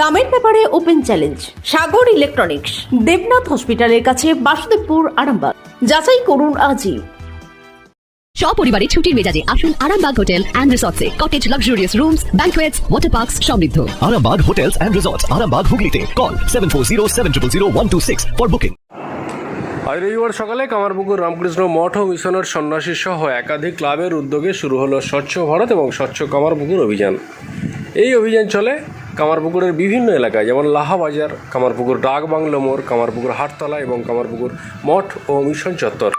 দামের ব্যাপারে open challenge Sagar electronics Debnath হসপিটালের কাছে বাসুদেবপুর আরামবাগ। যাচাই করুন আজই। সপরিবারে ছুটির মেজাজে আসুন Arambagh hotel and রিসর্টসে। Cottage luxurious rooms banquets water parks সমৃদ্ধ। Arambag Hotels and Resorts, Arambag Hooghly Call 740 for booking. আজ রবিবার সকালে কামারপুকুর রামকৃষ্ণ মঠ ও মিশনের সন্ন্যাসী সহ একাধিক ক্লাবের উদ্যোগে শুরু হলো স্বচ্ছ ভারত এবং স্বচ্ছ কামারপুকুর অভিযান। এই অভিযান চলে কামারপুকুরের বিভিন্ন এলাকায়, যেমন লাহাবাজার, কামারপুকুর ডাক বাংলো মোড়, কামারপুকুর হাটতলা এবং কামারপুকুর মঠ ও মিশন চত্বর।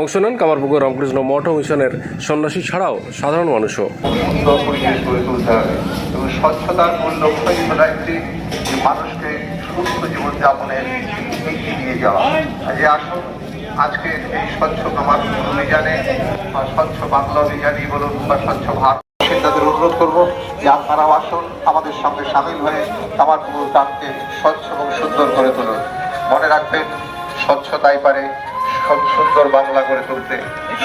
অংশ নেন কামারপুকুর রামকৃষ্ণ মঠ মিশনের সন্ন্যাসী ছাড়াও সাধারণ মানুষও। স্বচ্ছতার মূল একটি মানুষকে সুস্থ জীবনযাপনের নীতি নিয়ে যাওয়া। আসুন আজকে এই স্বচ্ছ কামার অভিযানে বা স্বচ্ছ বাংলা অভিযানই বলুন বা স্বচ্ছ ভারত। বাসিন্দাদের অনুরোধ করব যে আপনারাও আসুন, আমাদের সঙ্গে সামিল হয়ে আমার পুরো গ্রামকে স্বচ্ছ এবং সুন্দর করে তুলুন। মনে রাখবেন, স্বচ্ছতাই পারে সুন্দর বাংলা গড়ে তুলতে,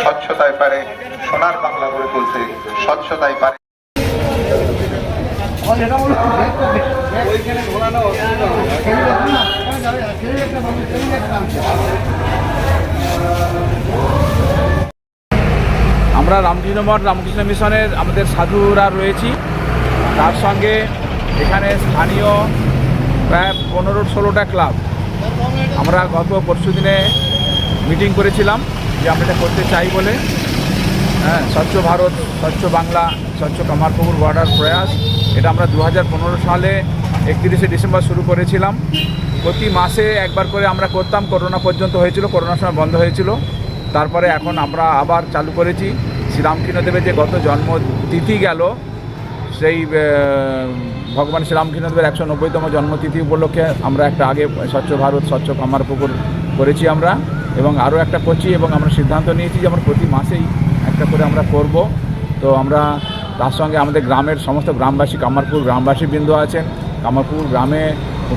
স্বচ্ছতাই পারে সোনার বাংলা গড়ে তুলতে, স্বচ্ছতাই পারে। আমরা রামকৃষ্ণ মঠ, রামকৃষ্ণ মিশনের আমাদের সাধুরা রয়েছি। তার সঙ্গে এখানে স্থানীয় প্রায় পনেরো ষোলোটা ক্লাব। আমরা গত পরশু দিনে মিটিং করেছিলাম যে আমরা এটা করতে চাই বলে। হ্যাঁ স্বচ্ছ ভারত, স্বচ্ছ বাংলা, স্বচ্ছ কামারপুকুর বর্ডার প্রয়াস। এটা আমরা দু হাজার পনেরো সালে একত্রিশে ডিসেম্বর শুরু করেছিলাম। প্রতি মাসে একবার করে আমরা করতাম। করোনা পর্যন্ত হয়েছিল, করোনার সময় বন্ধ হয়েছিল। তারপরে এখন আমরা আবার চালু করেছি। শ্রীরামকৃষ্ণদেবের যে গত জন্ম তিথি গেল, সেই ভগবান শ্রীরামকৃষ্ণদেবের একশো নব্বইতম জন্মতিথি উপলক্ষে আমরা একটা আগে স্বচ্ছ ভারত, স্বচ্ছ কামারপুকুর করেছি আমরা, এবং আরও একটা করছি, এবং আমরা সিদ্ধান্ত নিয়েছি যে আমরা প্রতি মাসেই একটা করে আমরা করব। তো আমরা তার সঙ্গে আমাদের গ্রামের সমস্ত গ্রামবাসী, কামারপুর গ্রামবাসী বিন্দু আছেন। কামারপুর গ্রামে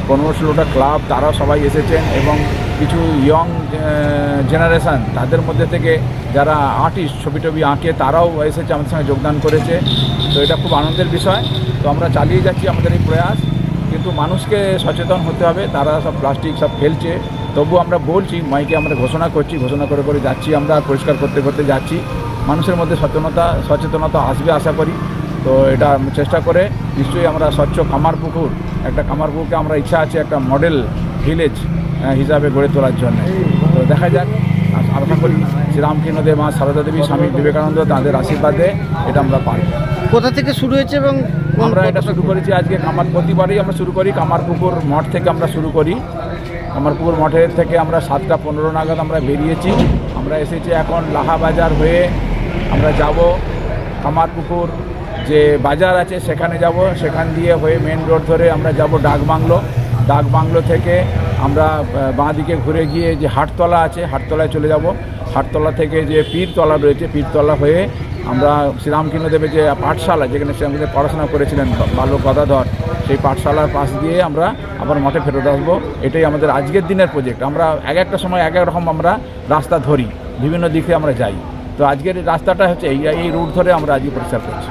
পনেরো ষোলোটা ক্লাব, তারাও সবাই এসেছেন, এবং কিছু ইয়ং জেনারেশান তাদের মধ্যে থেকে যারা আর্টিস্ট ছবি টবি আঁকে, তারাও এসেছে আমাদের সঙ্গে যোগদান করেছে। তো এটা খুব আনন্দের বিষয়। তো আমরা চালিয়ে যাচ্ছি আমাদের এই প্রয়াস। কিন্তু মানুষকে সচেতন হতে হবে, তারা সব প্লাস্টিক সব ফেলছে। তবু আমরা বলছি মাইকে আমরা ঘোষণা করছি, ঘোষণা করে করে যাচ্ছি আমরা, পরিষ্কার করতে করতে যাচ্ছি। মানুষের মধ্যে সচেতনতা সচেতনতা আসবে আশা করি। তো এটা চেষ্টা করে, নিশ্চয়ই আমরা স্বচ্ছ কামার পুকুর, একটা কামার পুকুরকে আমরা ইচ্ছা আছে একটা মডেল ভিলেজ হিসাবে গড়ে তোলার জন্য। তো দেখা যাক আশা করি শ্রীরামকৃষ্ণদেব মা সারদা দেবী স্বামী বিবেকানন্দ তাদের আশীর্বাদে এটা আমরা পারব। কোথা থেকে শুরু হয়েছে এবং আমরা এটা শুরু করেছি আজকে কামার প্রতিবারই আমরা শুরু করি কামারপুকুর মঠ থেকে আমরা শুরু করি। কামারপুকুর মঠের থেকে আমরা সাতটা পনেরো নাগাদ আমরা বেরিয়েছি। আমরা এসেছি এখন লাহাবাজার হয়ে আমরা যাব কামারপুকুর। যে বাজার আছে সেখানে যাব সেখান দিয়ে হয়ে মেন রোড ধরে আমরা যাব ডাকবাংলো। ডাকবাংলো থেকে আমরা আহ, বাঁ দিকে ঘুরে গিয়ে যে হাটতলা আছে হাটতলায় চলে যাব। হাটতলা থেকে যে পীরতলা রয়েছে পীরতলা হয়ে আমরা শ্রীরামকৃষ্ণদেবের যে পাঠশালা যেখানে শ্রীরামকৃষ্ণ পড়াশোনা করেছিলেন বাল্য গদাধর সেই পাঠশালার পাশ দিয়ে আমরা আবার মঠে ফেরত আসব। এটাই আমাদের আজকের দিনের প্রজেক্ট আমরা এক একটা সময় এক এক রকম আমরা রাস্তা ধরি বিভিন্ন দিকে আমরা যাই। তো আজকের রাস্তাটা হচ্ছে এই এই রুট ধরে আমরা আজকে পরিষ্কার করছি।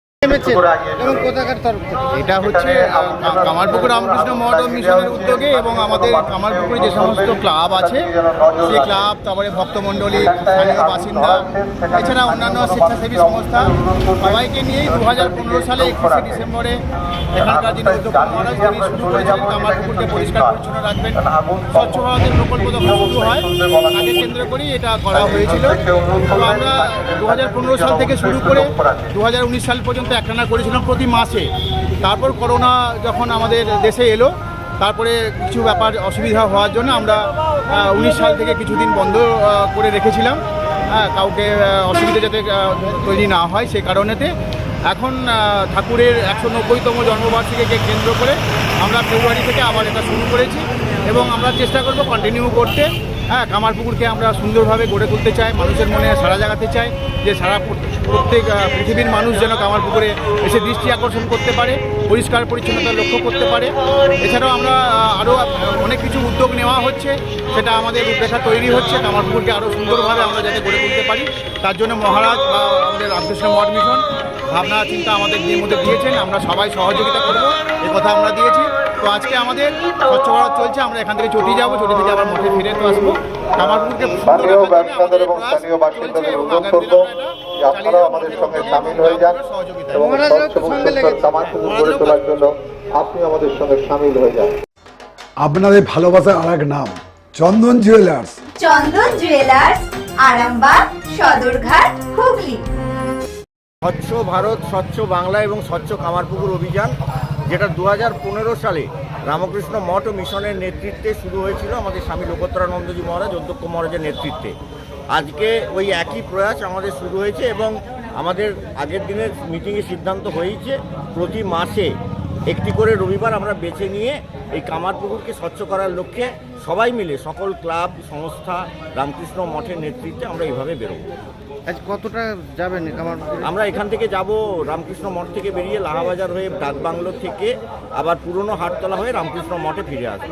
এটা হচ্ছে কামারপুকুর রামকৃষ্ণ মঠ ও মিশনের উদ্যোগে এবং আমাদের কামারপুকুরে যে সমস্ত ক্লাব আছে সেই ক্লাব তারপরে ভক্তমণ্ডলী স্থানীয় বাসিন্দা এছাড়া অন্যান্য স্বেচ্ছাসেবী সংস্থা সবাইকে নিয়েই দু হাজার পনেরো সালে একুশে ডিসেম্বরে এখানকার যিনি মহারাজ তিনি শুরু করেছিলেন কামারপুকুরকে পরিষ্কার পরিচ্ছন্ন রাখবেন। স্বচ্ছ ভারতের প্রকল্প যখন শুরু হয় তাকে কেন্দ্র করেই এটা করা হয়েছিল। তো আমরা দু পনেরো সাল থেকে শুরু করে দু হাজার উনিশ সাল পর্যন্ত একটানা করেছিলাম প্রতি মাসে। তারপর করোনা যখন আমাদের দেশে এলো, তারপরে কিছু ব্যাপার অসুবিধা হওয়ার জন্য আমরা উনিশ সাল থেকে কিছুদিন বন্ধ করে রেখেছিলাম। হ্যাঁ কাউকে অসুবিধা যাতে তৈরি না হয় সেই কারণেতে। এখন ঠাকুরের একশো নব্বইতম জন্মবার্ষিকীকে কেন্দ্র করে আমরা ফেব্রুয়ারি থেকে আবার এটা শুরু করেছি এবং আমরা চেষ্টা করব কন্টিনিউ করতে। হ্যাঁ কামারপুকুরকে আমরা সুন্দরভাবে গড়ে তুলতে চাই, মানুষের মনে সারা জাগাতে চাই, যে সারা প্রত্যেক পৃথিবীর মানুষ যেন কামারপুকুরে এসে দৃষ্টি আকর্ষণ করতে পারে, পরিষ্কার পরিচ্ছন্নতা লক্ষ্য করতে পারে। এছাড়াও আমরা আরও অনেক কিছু উদ্যোগ নেওয়া হচ্ছে, সেটা আমাদের রূপরেখা তৈরি হচ্ছে, কামারপুকুরকে আরও সুন্দরভাবে আমরা যাতে গড়ে তুলতে পারি। তার জন্য মহারাজ বা আমাদের রামকৃষ্ণ মঠ মিশন ভাবনা, চিন্তা আমাদের মধ্যে দিয়েছেন, আমরা সবাই সহযোগিতা করব, এ কথা আমরা দিয়েছি। তো আজকে আমাদের স্বচ্ছ ভারত চলছে আমরা এখান থেকে চটি যাব চটি থেকে আবার মঠে ফিরে তো আসব। কামারপুরকে সুন্দর স্থানীয় ব্যবসাদার আমাদের এবং স্থানীয় বাসিন্দাদের অনুরোধ করব দিনে আমরা যে এটা চালিয়ে আপনারাও আমাদের সঙ্গে সামিল হয়ে যান আপনাদের এবং স্বচ্ছ এবং সুন্দর লেগেছে। গড়ে তোলার জন্য আপনি আমাদের সঙ্গে সামিল হয়ে যান। আপনাদের ভালোবাসার আর এক নাম চন্দন জুয়েলার্স চন্দন জুয়েলার্স আরামবাগ সদরঘাট হুগলি। স্বচ্ছ ভারত স্বচ্ছ বাংলা এবং স্বচ্ছ কামারপুকুর অভিযান। যেটা দু হাজার পনেরো সালে রামকৃষ্ণ মঠ ও মিশনের নেতৃত্বে শুরু হয়েছিল আমাদের স্বামী লোকোত্তরানন্দজি মহারাজ, অধ্যক্ষ মহারাজের নেতৃত্বে। আজকে ওই একই প্রয়াস আমাদের শুরু হয়েছে এবং আমাদের আগের দিনের মিটিংয়ে সিদ্ধান্ত হয়েছে, প্রতি মাসে একটি করে রবিবার আমরা বেছে নিয়ে এই কামারপুকুরকে স্বচ্ছ করার লক্ষ্যে সবাই মিলে, সকল ক্লাব, সংস্থা, রামকৃষ্ণ মঠের নেতৃত্বে আমরা এইভাবে বেরোবো। আজ কতটা যাবেন আমার আমরা এখান থেকে যাব রামকৃষ্ণ মঠ থেকে বেরিয়ে লাহাবাজার হয়ে ডাকবাংলো থেকে আবার পুরনো হাটতলা হয়ে রামকৃষ্ণ মঠে ফিরে আসব।